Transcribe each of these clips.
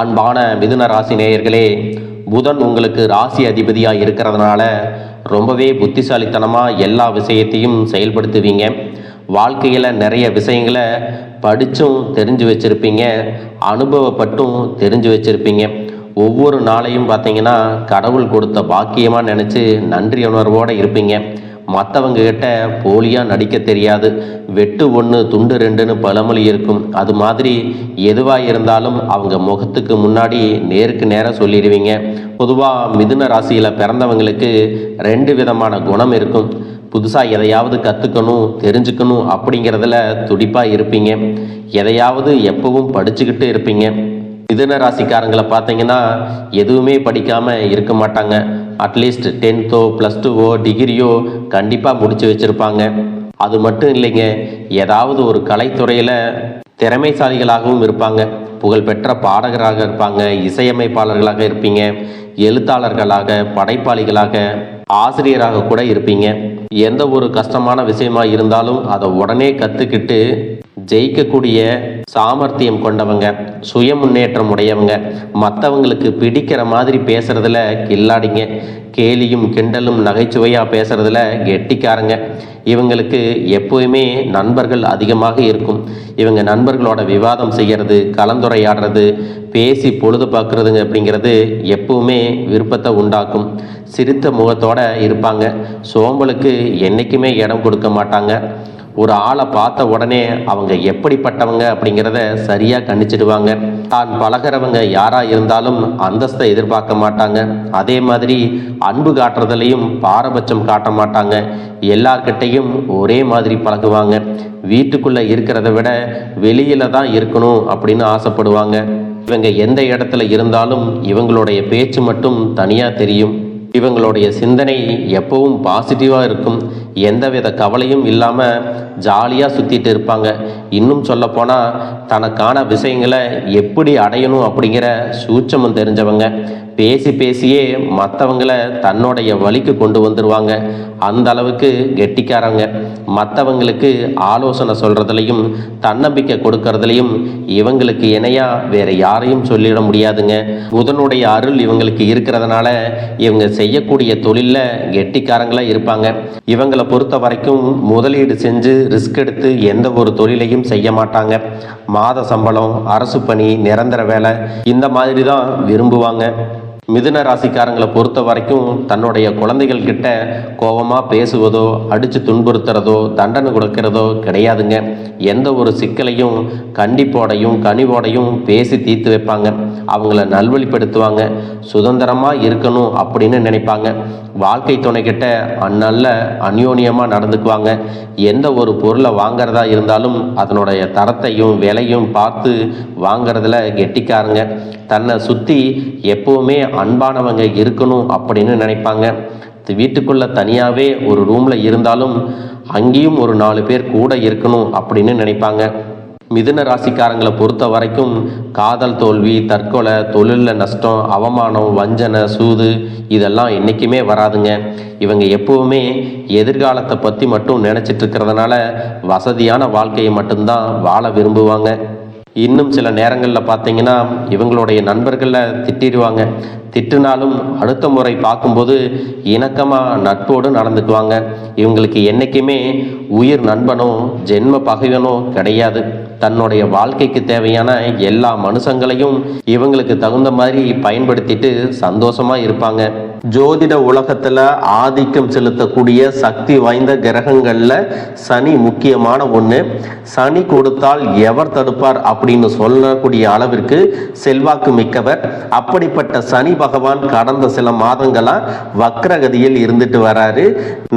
அன்பான மிதுன ராசி நேயர்களே புதன் உங்களுக்கு ராசி அதிபதியாக இருக்கிறதுனால ரொம்பவே புத்திசாலித்தனமாக எல்லா விஷயத்தையும் செயல்படுத்துவீங்க. வாழ்க்கையில் நிறைய விஷயங்களை படித்தும் தெரிஞ்சு வச்சுருப்பீங்க அனுபவப்பட்டும் தெரிஞ்சு வச்சுருப்பீங்க. ஒவ்வொரு நாளையும் பார்த்தீங்கன்னா கடவுள் கொடுத்த பாக்கியமாக நினச்சி நன்றி உணர்வோடு இருப்பீங்க. மற்றவங்க கிட்ட போலியாக நடிக்க தெரியாது. வெட்டு ஒன்று துண்டு ரெண்டுன்னு பழமொழி இருக்கும். அது மாதிரி எதுவாக இருந்தாலும் அவங்க முகத்துக்கு முன்னாடி நேருக்கு நேராக சொல்லிடுவீங்க. பொதுவாக மிதுன ராசியில் பிறந்தவங்களுக்கு ரெண்டு விதமான குணம் இருக்கும். புதுசாக எதையாவது கற்றுக்கணும் தெரிஞ்சுக்கணும் அப்படிங்கிறதுல துடிப்பாக இருப்பீங்க. எதையாவது எப்பவும் படிச்சுக்கிட்டு இருப்பீங்க. மிதுன ராசிக்காரங்களை பார்த்தீங்கன்னா எதுவுமே படிக்காமல் இருக்க மாட்டாங்க. அட்லீஸ்ட் டென்த்தோ ப்ளஸ் டூவோ டிகிரியோ கண்டிப்பாக முடித்து வச்சுருப்பாங்க. அது மட்டும் இல்லைங்க ஏதாவது ஒரு கலைத்துறையில் திறமைசாலிகளாகவும் இருப்பாங்க. புகழ்பெற்ற பாடகராக இருப்பாங்க இசையமைப்பாளர்களாக இருப்பீங்க எழுத்தாளர்களாக படைப்பாளிகளாக ஆசிரியராக கூட இருப்பீங்க. எந்த ஒரு கஷ்டமான விஷயமா இருந்தாலும் அதை உடனே கற்றுக்கிட்டு ஜெயிக்கக்கூடிய சாமர்த்தியம் கொண்டவங்க சுய முன்னேற்றம் உடையவங்க மற்றவங்களுக்கு பிடிக்கிற மாதிரி பேசுறதுல கில்லாடிங்க கேலியும் கிண்டலும் நகைச்சுவையாக பேசுறதுல கெட்டிக்காரங்க. இவங்களுக்கு எப்போயுமே நண்பர்கள் அதிகமாக இருக்கும். இவங்க நண்பர்களோட விவாதம் செய்கிறது கலந்துரையாடுறது பேசி பொழுது பார்க்குறதுங்க அப்படிங்கிறது எப்பவுமே விருப்பத்தை உண்டாக்கும். சிரித்த முகத்தோடு இருப்பாங்க. சோம்பலுக்கு என்றைக்குமே இடம் கொடுக்க மாட்டாங்க. ஒரு ஆளை பார்த்த உடனே அவங்க எப்படிப்பட்டவங்க அப்படிங்கிறத சரியாக கணிச்சிடுவாங்க தான் பழகிறவங்க யாராக இருந்தாலும் அந்தஸ்தை எதிர்பார்க்க மாட்டாங்க. அதே மாதிரி அன்பு காட்டுறதுலையும் பாரபட்சம் காட்ட மாட்டாங்க. எல்லார்கிட்டையும் ஒரே மாதிரி பழகுவாங்க. வீட்டுக்குள்ளே இருக்கிறத விட வெளியில தான் இருக்கணும் அப்படின்னு ஆசைப்படுவாங்க. இவங்க எந்த இடத்துல இருந்தாலும் இவங்களுடைய பேச்சு மட்டும் தனியாக தெரியும். இவங்களுடைய சிந்தனை எப்பவும் பாசிட்டிவாக இருக்கும். எந்தவித கவலையும் இல்லாமல் ஜாலியாக சுற்றிட்டு இருப்பாங்க. இன்னும் சொல்லப்போனால் தனக்கான விஷயங்களை எப்படி அடையணும் அப்படிங்கிற சூட்சமும் தெரிஞ்சவங்க. பேசி பேசியே மற்றவங்கள தன்னுடைய வழிக்கு கொண்டு வந்துடுவாங்க அந்த அளவுக்கு கெட்டிக்காரங்க. மற்றவங்களுக்கு ஆலோசனை சொல்கிறதுலையும் தன்னம்பிக்கை கொடுக்கறதுலையும் இவங்களுக்கு இணையாக வேற யாரையும் சொல்லிட முடியாதுங்க. புதனுடைய அருள் இவங்களுக்கு இருக்கிறதுனால இவங்க செய்யக்கூடிய தொழிலில் கெட்டிக்காரங்களாக இருப்பாங்க. இவங்களை பொறுத்த வரைக்கும் முதலீடு செஞ்சு ரிஸ்க் எடுத்து எந்த ஒரு தொழிலையும் செய்ய மாட்டாங்க. மாத சம்பளம் அரசு பணி நிரந்தர வேலை இந்த மாதிரி தான் விரும்புவாங்க. மிதுன ராசிக்காரங்களை பொறுத்த வரைக்கும் தன்னுடைய குழந்தைகள் கிட்ட கோபமாக பேசுவதோ அடித்து துன்புறுத்துறதோ தண்டனை கொடுக்கிறதோ கிடையாதுங்க. எந்த ஒரு சிக்கலையும் கண்டிப்போடையும் கனிவோடையும் பேசி தீர்த்து வைப்பாங்க. அவங்கள நல்வழிப்படுத்துவாங்க. சுதந்திரமாக இருக்கணும் அப்படின்னு நினைப்பாங்க. வாழ்க்கை துணைக்கிட்ட அந்நல்ல அந்யோன்யமாக நடந்துக்குவாங்க. எந்த ஒரு பொருளை வாங்குறதா இருந்தாலும் அதனுடைய தரத்தையும் விலையும் பார்த்து வாங்கிறதுல கெட்டிக்காரங்க. தன்னை சுற்றி எப்போவுமே அன்பானவங்க இருக்கணும் அப்படின்னு நினைப்பாங்க. வீட்டுக்குள்ளே தனியாகவே ஒரு ரூமில் இருந்தாலும் அங்கேயும் ஒரு நாலு பேர் கூட இருக்கணும் அப்படின்னு நினைப்பாங்க. மிதுன ராசிக்காரங்களை பொறுத்த வரைக்கும் காதல் தோல்வி தற்கொலை தொழிலில் நஷ்டம் அவமானம் வஞ்சனை சூது இதெல்லாம் என்றைக்குமே வராதுங்க. இவங்க எப்போவுமே எதிர்காலத்தை பற்றி மட்டும் நினச்சிட்டு இருக்கிறதுனால வசதியான வாழ்க்கையை மட்டும்தான் வாழ விரும்புவாங்க. இன்னும் சில நேரங்களில் பார்த்தீங்கன்னா இவங்களுடைய நண்பர்களை திட்டிடுவாங்க. திட்டுனாலும் அடுத்த முறை பார்க்கும்போது இணக்கமாக நட்போடு நடந்துக்குவாங்க. இவங்களுக்கு என்றைக்குமே உயிர் நண்பனோ ஜென்ம பகைவனோ கிடையாது. தன்னுடைய வாழ்க்கைக்கு தேவையான எல்லா மனுஷங்களையும் இவங்களுக்கு தகுந்த மாதிரி பயன்படுத்திட்டு சந்தோஷமாக இருப்பாங்க. ஜோதிட உலகத்தில் ஆதிக்கம் செலுத்தக்கூடிய சக்தி வாய்ந்த கிரகங்களில் சனி முக்கியமான ஒன்று சனி கொடுத்தால் எவர் தடுப்பார் அப்படின்னு சொல்லக்கூடிய அளவிற்கு செல்வாக்கு மிக்கவர். அப்படிப்பட்ட சனி பகவான் கடந்த சில மாதங்களாக வக்ரகதியில் இருந்துட்டு வராரு.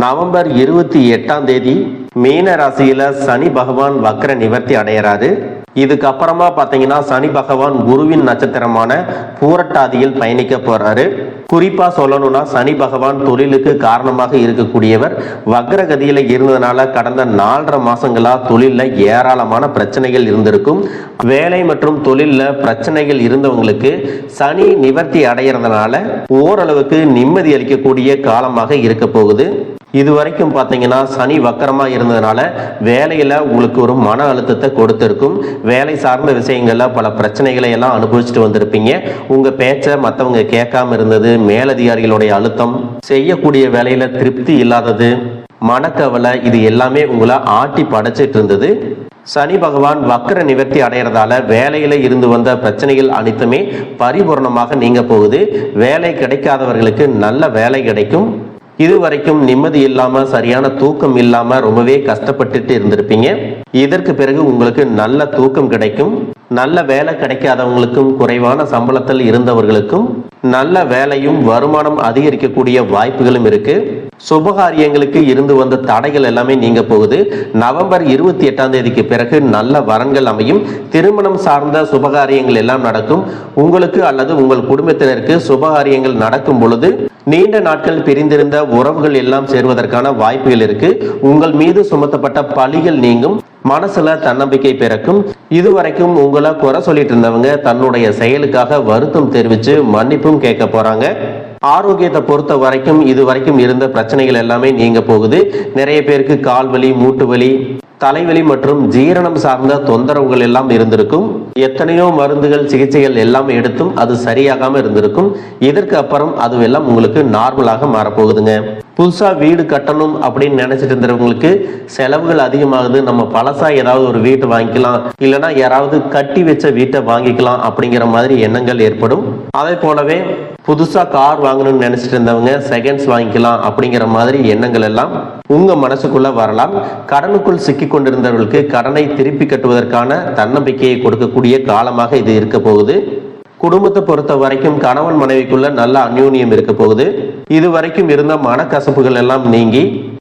நவம்பர் இருபத்தி எட்டாம் தேதி மீன ராசியில சனி பகவான் வக்ர நிவர்த்தி அடையிறாரு. இதுக்கப்புறமா பார்த்தீங்கன்னா சனி பகவான் குருவின் நட்சத்திரமான பூரட்டாதியில் பயணிக்க போறாரு. குறிப்பா சொல்லணும்னா சனி பகவான் தொழிலுக்கு காரணமாக இருக்கக்கூடியவர் வக்ரகதியில இருந்ததுனால கடந்த நாலரை மாசங்களா தொழில ஏராளமான பிரச்சனைகள் இருந்திருக்கும். வேலை மற்றும் தொழில பிரச்சனைகள் இருந்தவங்களுக்கு சனி நிவர்த்தி அடைகிறதுனால ஓரளவுக்கு நிம்மதி அளிக்கக்கூடிய காலமாக இருக்க போகுது. இது வரைக்கும் பார்த்தீங்கன்னா சனி வக்கரமாக இருந்ததுனால வேலையில உங்களுக்கு ஒரு மன அழுத்தத்தை கொடுத்துருக்கும். வேலை சார்ந்த விஷயங்கள்ல பல பிரச்சனைகளை எல்லாம் அனுபவிச்சுட்டு வந்திருப்பீங்க. உங்க பேச்சை மற்றவங்க கேட்காம இருந்தது மேலதிகாரிகளுடைய அழுத்தம் செய்யக்கூடிய வேலையில திருப்தி இல்லாதது மனக்கவலை இது எல்லாமே உங்களை ஆட்டி படைச்சிட்டு இருந்தது. சனி பகவான் வக்கர நிவர்த்தி அடைகிறதால வேலையில இருந்து வந்த பிரச்சனைகள் அனைத்துமே பரிபூர்ணமாக நீங்க போகுது. வேலை கிடைக்காதவர்களுக்கு நல்ல வேலை கிடைக்கும். இது வரைக்கும் நிம்மதி இல்லாம சரியான தூக்கம் இல்லாம ரொம்பவே கஷ்டப்பட்டுட்டு இருந்திருப்பீங்க. இதற்கு பிறகு உங்களுக்கு நல்ல தூக்கம் கிடைக்கும். நல்ல வேலை கிடைக்காதவங்களுக்கும் குறைவான சம்பளத்தில் இருந்தவர்களுக்கும் நல்ல வேலையும் வருமானம் அதிகரிக்கக்கூடிய வாய்ப்புகளும் இருக்கு. சுபகாரியங்களுக்கு இருந்து வந்த தடைகள் எல்லாமே நீங்க போகுது. நவம்பர் இருபத்தி எட்டாம் தேதிக்கு பிறகு நல்ல வரன்கள் அமையும். திருமணம் சார்ந்த சுபகாரியங்கள் எல்லாம் நடக்கும். உங்களுக்கு அல்லது உங்கள் குடும்பத்தினருக்கு சுபகாரியங்கள் நடக்கும் பொழுது நீண்ட நாட்கள் பிரிந்திருந்த உறவுகள் எல்லாம் சேர்வதற்கான வாய்ப்புகள் இருக்கு. உங்கள் மீது சுமத்தப்பட்ட பழிகள் நீங்கும். மனசுல தன்னம்பிக்கை பிறக்கும். இதுவரைக்கும் உங்களை குறை சொல்லிட்டு இருந்தவங்க தன்னுடைய செயலுக்காக வருத்தம் தெரிவிச்சு மன்னிப்பும் கேட்க போறாங்க. ஆரோக்கியத்தை பொறுத்த வரைக்கும் இது வரைக்கும் இருந்த பிரச்சனைகள் எல்லாமே நீங்க போகுது. நிறைய பேருக்கு கால் வலி மூட்டு வலி தலைவலி மற்றும் ஜீரணம் சார்ந்த தொந்தரவுகள் எல்லாம் இருந்திருக்கும். எத்தனையோ மருந்துகள் சிகிச்சைகள் எல்லாம் எடுத்தும் அது சரியாகாம இருந்திருக்கும். இதற்கு அப்புறம் அதுவெல்லாம் உங்களுக்கு நார்மலாக மாறப்போகுதுங்க. புதுசா வீடு கட்டணும் அப்படின்னு நினைச்சிட்டு இருந்தவங்களுக்கு செலவுகள் அதிகமாகுது. நம்ம பழசா ஏதாவது ஒரு வீட்டை வாங்கிக்கலாம். இல்லைன்னா யாராவது கட்டி வச்ச வீட்டை வாங்கிக்கலாம் அப்படிங்கிற மாதிரி எண்ணங்கள் ஏற்படும். அதே போலவே புதுசாக கார் வாங்கணும்னு நினைச்சிட்டு இருந்தவங்க செகண்ட்ஸ் வாங்கிக்கலாம் அப்படிங்கிற மாதிரி எண்ணங்கள் எல்லாம் உங்கள் மனசுக்குள்ளே வரலாம். கடனுக்குள் சிக்கி கொண்டிருந்தவர்களுக்கு கடனை திருப்பி கட்டுவதற்கான தன்னம்பிக்கையை கொடுக்கக்கூடிய காலமாக இது இருக்க போகுது. குடும்பத்தை பொறுத்த வரைக்கும் கணவன் மனைவிக்குள்ள நல்ல அந்யூன்யம் இருக்க போகுது. இது வரைக்கும் இருந்த மனக்கசப்புகள் எல்லாம் நீங்கி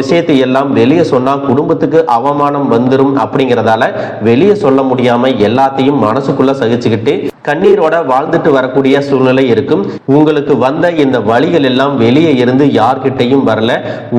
விஷயத்தை எல்லாம் வெளியே சொன்னா குடும்பத்துக்கு அவமானம் வந்துடும் அப்படிங்கறதால வெளியே சொல்ல முடியாம எல்லாத்தையும் மனசுக்குள்ள சகிச்சுக்கிட்டு கண்ணீரோட வாழ்ந்துட்டு வரக்கூடிய சூழ்நிலை இருக்கும். உங்களுக்கு வந்த இந்த வழிகள் எல்லாம் வெளியே இருந்து யார்கிட்டையும் வரல.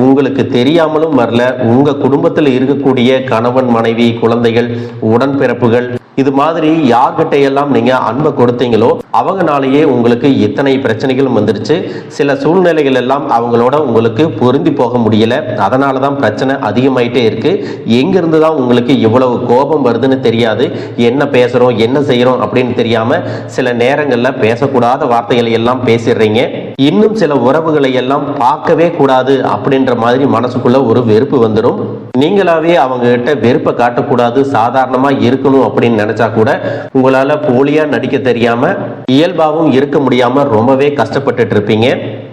உங்களுக்கு தெரியாமலும் வரல. உங்க குடும்பத்தில் இருக்கக்கூடிய கணவன் மனைவி குழந்தைகள் உடன்பிறப்புகள் இது மாதிரி யார்கிட்ட எல்லாம் நீங்க அன்பை கொடுத்தீங்களோ அவங்கனாலேயே உங்களுக்கு இத்தனை பிரச்சனைகளும் வந்துருச்சு. சில சூழ்நிலைகள் எல்லாம் அவங்களோட உங்களுக்கு பொருந்தி போக முடியல. அதனால தான் பிரச்சனை அதிகமாயிட்டே இருக்கு. எங்கிருந்து தான் உங்களுக்கு இவ்வளவு கோபம் வருதுன்னு தெரியாது. என்ன பேசுறோம் என்ன செய்யறோம் அப்படின்னு தெரியாம சில நேரங்கள்ல பேசக்கூடாத வார்த்தைகளை எல்லாம் பேசிடுறீங்க. இன்னும் சில உறவுகளை எல்லாம் பார்க்கவே கூடாது அப்படின்ற மாதிரி மனசுக்குள்ள ஒரு வெறுப்பு வந்துடும் நீங்களாவே அவங்க கிட்ட வெறுப்பை காட்டக்கூடாது சாதாரணமா இருக்கணும் அப்படின்னு நினைச்சா கூட உங்களால போலியா நடிக்க தெரியாம இயல்பாகவும் இருக்க முடியாம ரொம்பவே கஷ்டப்பட்டுட்டு இருப்பீங்க.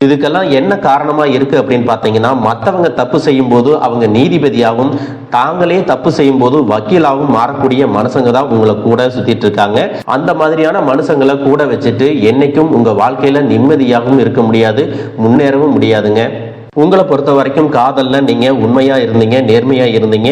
இதுக்கெல்லாம் என்ன காரணமா இருக்கு அப்படின்னு பார்த்தீங்கன்னா மற்றவங்க தப்பு செய்யும் போது அவங்க நீதிபதியாகவும் தாங்களே தப்பு செய்யும் போது வக்கீலாகவும் மாறக்கூடிய மனுஷங்க தான் உங்களை கூட சுத்திட்டு இருக்காங்க. அந்த மாதிரியான மனுஷங்களை கூட வச்சுட்டு என்னைக்கும் உங்க வாழ்க்கையில நிம்மதியாகவும் இருக்க முடியாது முன்னேறவும் முடியாதுங்க. உங்களை பொறுத்த வரைக்கும் காதல்ல நீங்க உண்மையா இருந்தீங்க நேர்மையா இருந்தீங்க.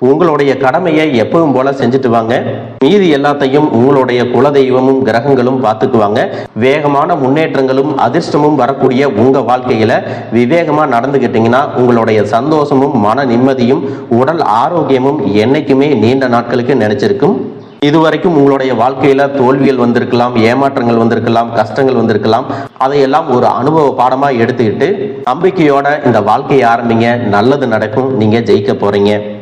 உங்களுடைய கடமையை எப்பவும் போல செஞ்சுட்டு வாங்க. மீதி எல்லாத்தையும் உங்களுடைய குலதெய்வமும் கிரகங்களும் பார்த்துக்குவாங்க வேகமான முன்னேற்றங்களும் அதிர்ஷ்டமும் வரக்கூடிய உங்க வாழ்க்கையில விவேகமா நடந்துகிட்டீங்கன்னா உங்களுடைய சந்தோஷமும் மன நிம்மதியும் உடல் ஆரோக்கியமும் என்னைக்குமே நீண்ட நாட்களுக்கு நினைச்சிருக்கும் இதுவரைக்கும் உங்களுடைய வாழ்க்கையில தோல்விகள் வந்திருக்கலாம் ஏமாற்றங்கள் வந்திருக்கலாம் கஷ்டங்கள் வந்திருக்கலாம். அதையெல்லாம் ஒரு அனுபவ பாடமா எடுத்துக்கிட்டு நம்பிக்கையோட இந்த வாழ்க்கையை ஆரம்பிங்க. நல்லது நடக்கும். நீங்க ஜெயிக்க போறீங்க.